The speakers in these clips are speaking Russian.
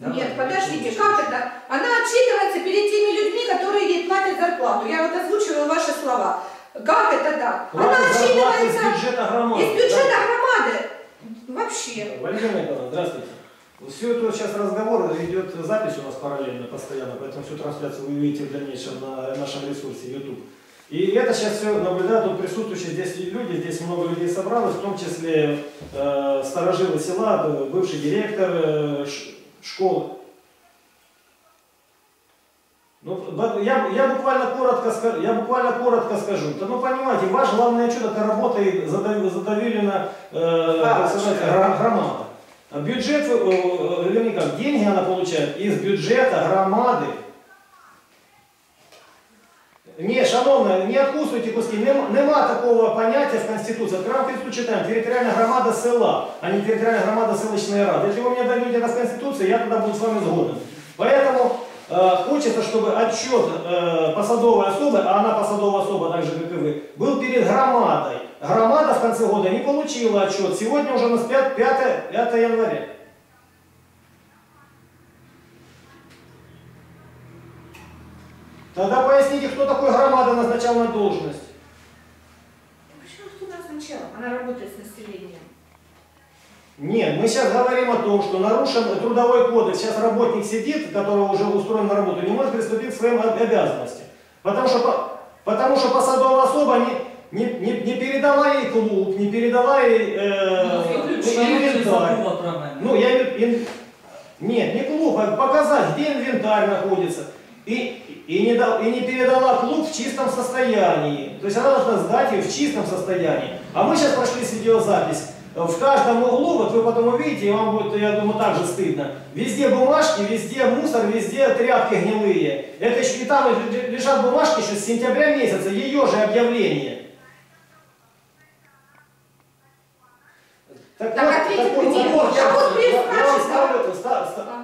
Нет, подождите, как это? Она отчитывается перед теми людьми, которые ей платят зарплату. Я вот озвучиваю ваши слова. Как это так? Она Плата зарплаты из отчитывается бюджета громады. из бюджета громады. Вообще. Валерий Николаевна, здравствуйте. Все это сейчас разговор идет запись у нас параллельно, постоянно, поэтому всю трансляцию вы увидите в дальнейшем на нашем ресурсе YouTube. И это сейчас все наблюдают тут присутствующие здесь люди, здесь много людей собралось, в том числе э, старожилы села, э, бывший директор э, школы. Ну, я, я, буквально коротко, я буквально коротко скажу. Да, ну, понимаете, ваш главное чудо это работа и задавили, задавили на э, так сказать, громада. А Бюджет, э, э, вернее как, деньги она получает из бюджета громады. Ні, шановна, не откусуйте куски. Нема, нема такого поняття в Конституції. Открываем Конституцию, читаем. Територіальна громада села, а не територіальна громада селищної ради. Если вы мне дадите это с Конституции, я тогда буду с вами сгоден. Поэтому э, хочется, чтобы отчет э, посадовой особы, а она посадовая особа, так же, как и вы, был перед громадой. Громада в конце года не получила отчет. Сегодня уже у нас 5, 5, 5 января. Тогда поясните, кто такой громада назначал на должность. Почему кто назначал? Она работает с населением. Нет, мы сейчас говорим о том, что нарушен трудовой кодекс. Сейчас работник сидит, которого уже устроен на работу, не может приступить к своим об- обязанностям. Потому что, по- потому что посадовая особа не, не, не, не передала ей клуб, не передала ей э, инвентарь. Ну, я ин- Нет, не клуб, а показать, где инвентарь находится. И, и, не дал- и не передала клуб в чистом состоянии. То есть она должна сдать ее в чистом состоянии. А мы сейчас прошли с видеозапись. В каждом углу, вот вы потом увидите, и вам будет, я думаю, так же стыдно. Везде бумажки, везде мусор, везде тряпки гнилые. Это еще, и там ле- лежат бумажки еще с сентября месяца, ее же объявление. Так вот, ответьте вот, мне. вот, Я я- я- вам ставлю- ста- ста-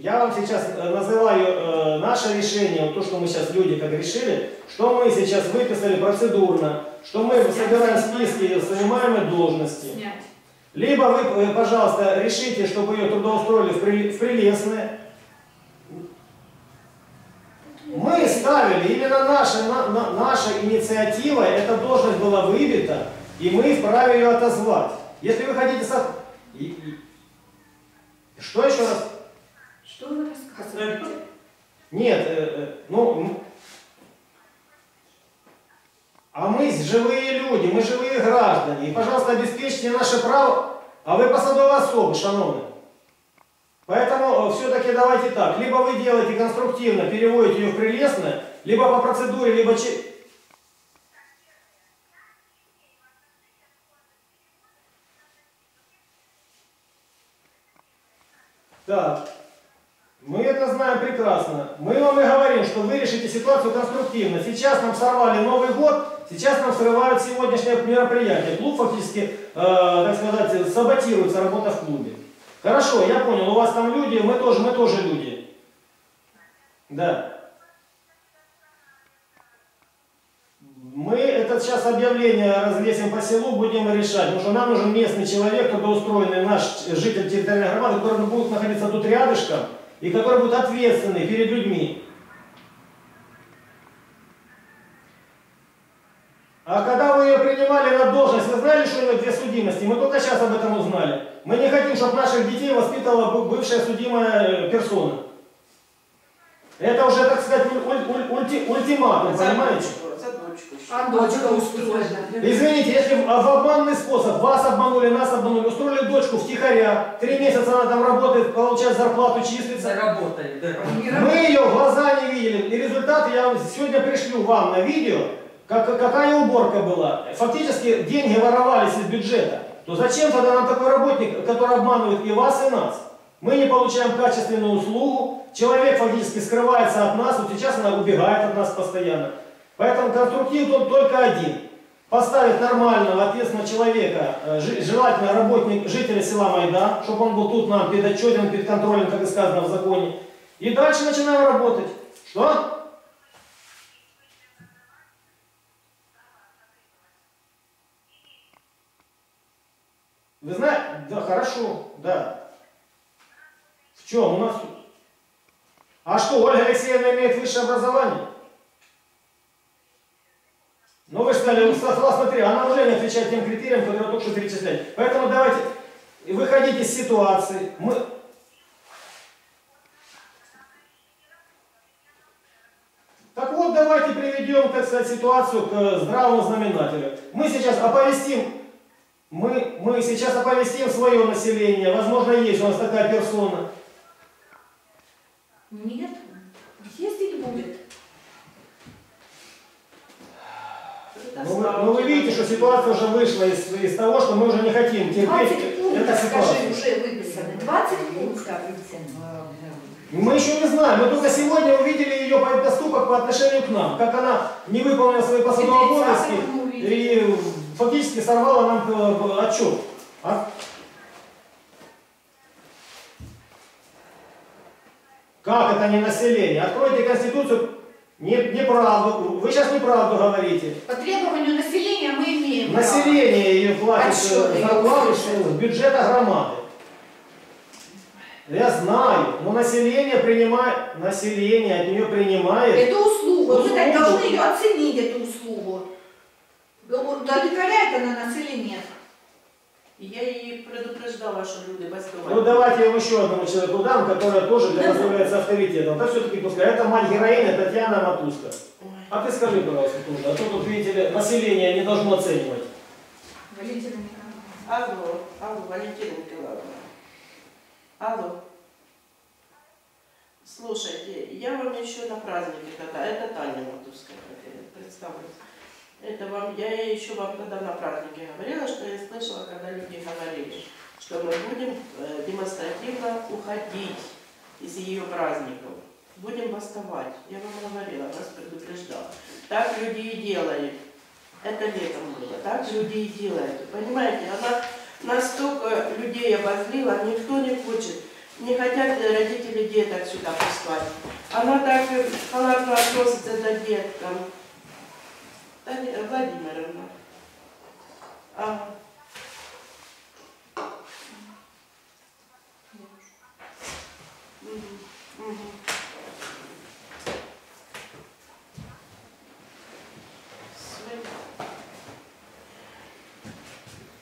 Я вам сейчас э, называю э, наше решение, вот то, что мы сейчас люди как решили, что мы сейчас выписали процедурно, что мы собираем списки занимаемой должности. Снять. Либо вы, э, пожалуйста, решите, чтобы ее трудоустроили в, При- в Прелестное. Мы ставили, именно наша, на- на- наша инициатива, эта должность была выбита, и мы вправе ее отозвать. Если вы хотите... со- Что еще раз? Нет, э, э, ну, а мы живые люди, мы живые граждане. И, пожалуйста, обеспечьте наше право, а вы посадовая особа, шановны. Поэтому все-таки давайте так. Либо вы делаете конструктивно, переводите ее в прелестное, либо по процедуре, либо... че- Так. Мы это знаем прекрасно. Мы вам и говорим, что вы решите ситуацию конструктивно. Сейчас нам сорвали Новый год, сейчас нам срывают сегодняшнее мероприятие. Клуб фактически, э, так сказать, саботируется работа в клубе. Хорошо, я понял, у вас там люди, мы тоже, мы тоже люди. Да. Мы это сейчас объявление развесим по селу, будем решать, потому что нам нужен местный человек, трудоустроенный наш житель территориальной громады, который будет находиться тут рядышком и который будет ответственный перед людьми. А когда вы ее принимали на должность, вы знали, что у нее две судимости? Мы только сейчас об этом узнали. Мы не хотим, чтобы наших детей воспитывала бывшая судимая э, персона. Это уже, так сказать, уль- уль- ульти- ультиматум, понимаете? А дочка устроена. Извините, если в в обманный способ вас обманули, нас обманули, устроили дочку втихаря, три месяца она там работает, получает зарплату, числится. Заработали, да. Мы ее в глаза не видели. И результаты я вам сегодня пришлю вам на видео, как, какая уборка была. Фактически деньги воровались из бюджета. То зачем тогда нам такой работник, который обманывает и вас, и нас? Мы не получаем качественную услугу, человек фактически скрывается от нас, вот сейчас она убегает от нас постоянно. Поэтому конструктив тут только один. Поставить нормального, ответственного человека, э, желательно работник, жителя села Майдан, чтобы он был тут нам перед контролем, как и сказано в законе. И дальше начинаем работать. Что? Вы знаете, да, хорошо, да. В чем? У нас... А что, Ольга Алексеевна имеет высшее образование? Ну вы же сказали, согласно три, она уже не отвечает тем критериям, которые вы только что перечисляли. Поэтому давайте выходить из ситуации. Мы... Так вот, давайте приведем, так сказать, ситуацию к здравому знаменателю. Мы сейчас оповестим, мы, мы сейчас оповестим свое население, возможно, есть у нас такая персона. Нет, ездить будет. Это Ну вы, слава ну вы видите, что ситуация уже вышла из, из того, что мы уже не хотим 20 терпеть эту пунктов, скажи, ситуацию. уже выписаны. 20 пунктов. Мы еще не знаем, мы только сегодня увидели ее по- поступок по отношению к нам, как она не выполнила свои посадовые И 30-го обовязки мы увидели. и фактически сорвала нам э, отчет. А? Как это не население? Откройте Конституцию. Не, неправду. Вы сейчас неправду говорите. По требованию населения мы имеем право. Население ее платит э, зарплату с бюджета громады. Я знаю, но население принимает, население от нее принимает. Вы так Услугу. должны ее оценить, эту услугу. Удовлетворяет она нас Я її предупреждала, що люди Ну бастували. давайте я вам еще одному человеку дам, которая тоже для нас является авторитетом. Да все-таки пускай. Это мать героини Татьяна Матуска. Ой. А ты скажи, пожалуйста, тоже, а то тут, видите ли, население не должно оценивать. Валентина Николаевна. Алло, алло, Валентина Николаевна. Алло. Слушайте, я вам еще на празднике тогда, это Таня Матуская, представлюсь. Это вам, я еще вам тогда на празднике говорила, что я слышала, когда люди говорили, что мы будем э, демонстративно уходить из ее праздников. Будем бастовать. Я вам говорила, вас предупреждала. Так люди и делают. Это летом было. Так люди и делают. Понимаете, она настолько людей обозлила, никто не хочет. Не хотят родители деток сюда пускать. Она так э, халатно относится до деткам. Таня Владимировна. Ага. Мгм, мгм. Свет.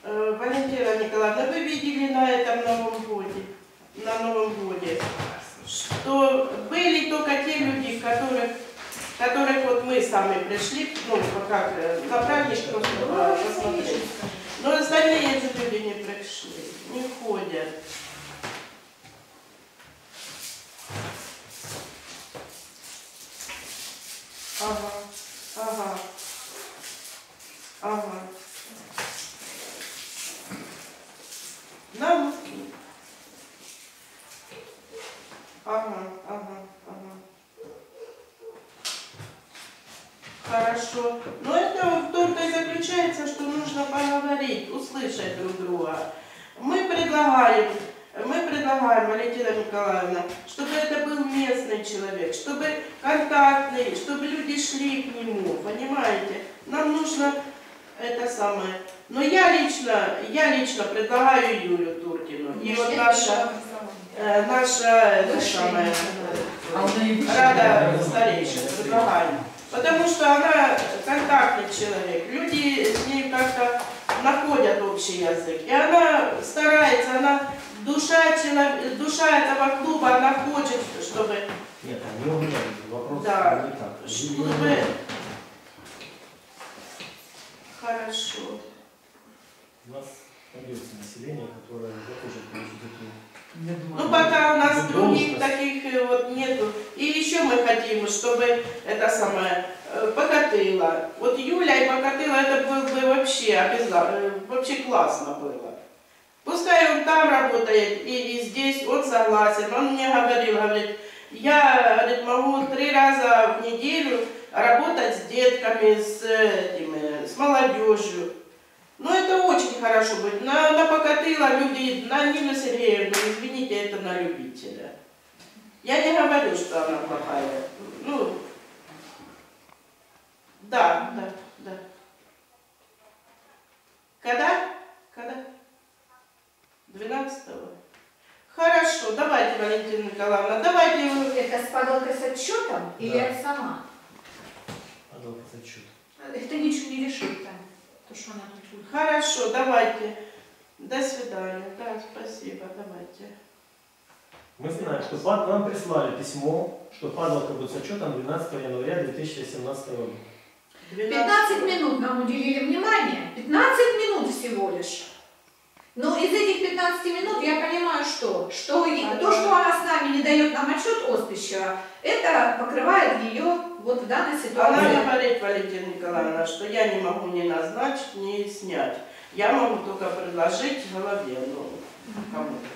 Э, Валентина Николаевна, вы видели на этом Новом годе, на Новом годе, что были только те люди, которых, которых сами пришли, ну, вот как э, просто посмотреть. Но остальные же люди не пришли, не ходят. Ага, ага, ага. Нам? Ага, ага, ага. Хорошо. Но это только и заключается, что нужно поговорить, услышать друг друга. Мы предлагаем, мы предлагаем, Валентина Николаевна, чтобы это был местный человек, чтобы контактный, чтобы люди шли к нему, понимаете? Нам нужно это самое. Но я лично, я лично предлагаю Юлю Туркину. И вот наша, э, наша, это самое, образование. Рада старейшин предлагаю. Потому что она контактный человек. Люди с ней как-то находят общий язык. И она старается, она душа, душа этого клуба, она хочет, чтобы, Нет, не умеют. Вопрос Да. не чтобы... Хорошо. У нас найдется население, которое захочет получить эту Ну, пока у нас других таких э, вот нету. И еще мы хотим, чтобы это самое э, покатыло. Вот Юля и покатыло, это было бы вообще обязательно, вообще классно было. Пускай он там работает или здесь, он согласен. Он мне говорил, говорит, я говорит, могу три раза в неделю работать с детками, с, этими, с молодежью. Ну, это очень хорошо будет. На, на покатыла люди, на Нину Сергеевну, извините, это на любителя. Я не говорю, что она плохая. Ну, да, да, да. Когда? Когда? 12-го? Хорошо, давайте Валентина Николаевна, давайте Это с подалкой с отчетом или Да. я сама? Надо вот отчет. Это ничего не решит там. То, что она тут будет. Хорошо, давайте. До свидания. Да, спасибо, давайте. Мы знаем, что пад- нам прислали письмо, что падалка будет с отчетом 12 января 2017 года. 15 минут нам уделили внимание. 15 минут всего лишь. Но из этих 15 минут я понимаю, что, что то, что она с нами не дает нам отчет Оспищева, это покрывает ее вот в данной Она ситуации. говорит, Валентина Николаевна, что я не могу ни назначить, ни снять. Я могу только предложить голове, ну, кому-то.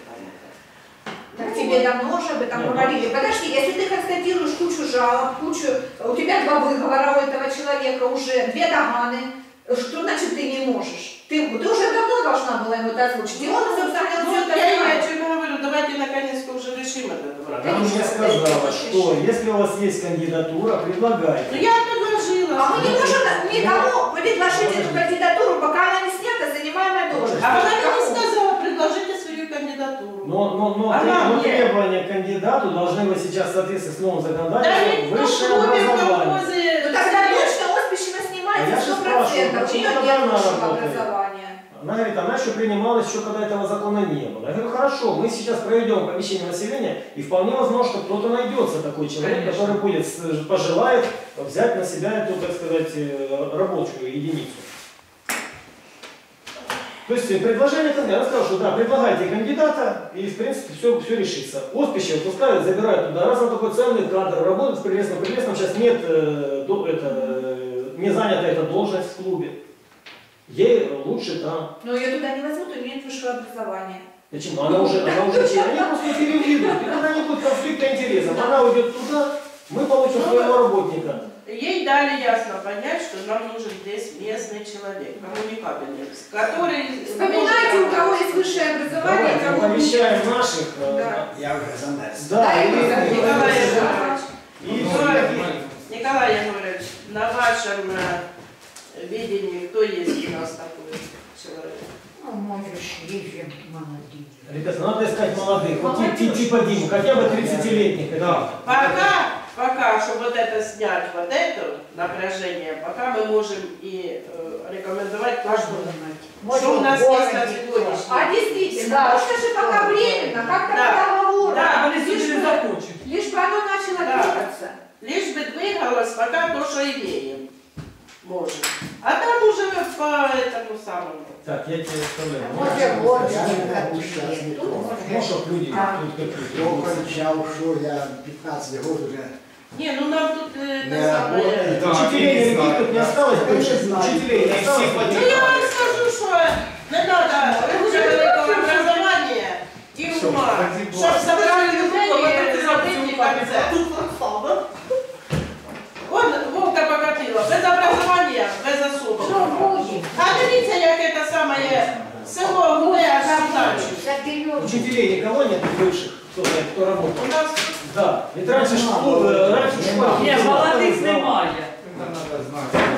Так тебе давно уже об этом Нет. говорили. Подожди, если ты констатируешь кучу жалоб, кучу, у тебя два выговора у этого человека уже, две доганы, что значит ты не можешь? Ты, ты уже давно должна была ему это озвучить. И он, собственно, говоря, Ну, все это я ей знает. о чем говорю, давайте наконец-то уже решим этот вопрос. Она мне сказала, что если у вас есть кандидатура, Ну предлагайте. я предложила. А мы не можем никому предложить эту кандидатуру, пока она не снята, занимаемая должность. А она мне не сказала, предложите свою кандидатуру. Но, но, но, Она но требования к кандидату должны быть сейчас в соответствии с новым Да законодательством ну, высшее в образование. Ну тогда А я же спрашиваю, почему нее тогда она работает? Она говорит, она еще принималась, еще когда этого закона не было. Я говорю, хорошо, мы сейчас проведем помещение населения, и вполне возможно, что кто-то найдется такой человек, Конечно. который будет, пожелает взять на себя эту, так сказать, рабочую единицу. То есть предложение кандидата, она сказала, что да, предлагайте кандидата, и в принципе все, все решится. Оспище пускают, забирают туда, раз он такой ценный кадр, работает в прелестном, прелестном, сейчас нет, э, до- это, не занята эта должность в клубе. Ей лучше там. Но ее туда не возьмут, у нее нет высшего образования. Почему? Она уже, она уже, те- они просто переведут, и тогда не будет конфликта интересов. Она уйдет туда, мы получим своего работника. Ей дали ясно понять, что нам нужен здесь местный человек, коммуникабельный, который... Вспоминайте, у кого есть высшее образование, Давайте кого оповещаем наших. э, Да. Я уже замерз. Да, Да, и, и и- Николай и- Иванович, и Николай- все-таки- Николай Егорович, на вашем э, видении, кто есть у нас такой человек? Ну, можешь, режем молодые. Ребята, надо искать молодых, вот ти- ти- типа Дима, хотя бы 30-летних. Да. Пока, пока, чтобы вот это снять, вот это напряжение, пока мы можем и э, рекомендовать то, что, что у нас есть на сегодняшний А действительно, Да. потому что же пока временно, как-то Да. по договору. Да, лишь, бы, лишь бы оно начало Да. двигаться. Лишь бы двигалось пока то, что имеем. Может. А там уже по этому самому. Так, я тебе оставляю. Може, год Я не могу какие. сейчас не Тут то. може. Ну, чтоб люди А. тут какие-то. Я кончал, что я 15 год уже Не, ну нам тут э, не это самое... Учителей никаких тут не осталось, знаю. учителей не осталось. Ну я вам скажу, что не надо человеку образования и ума, чтобы собрали людей и смотрите концерт. Он без особи. А дивіться, яке те саме є село Гуде, а там далі. Учителей никого нет бывших, кто, кто работал? У нас Да. Ведь раньше школа, раньше школа. Ні, молодих немає. Це треба знати.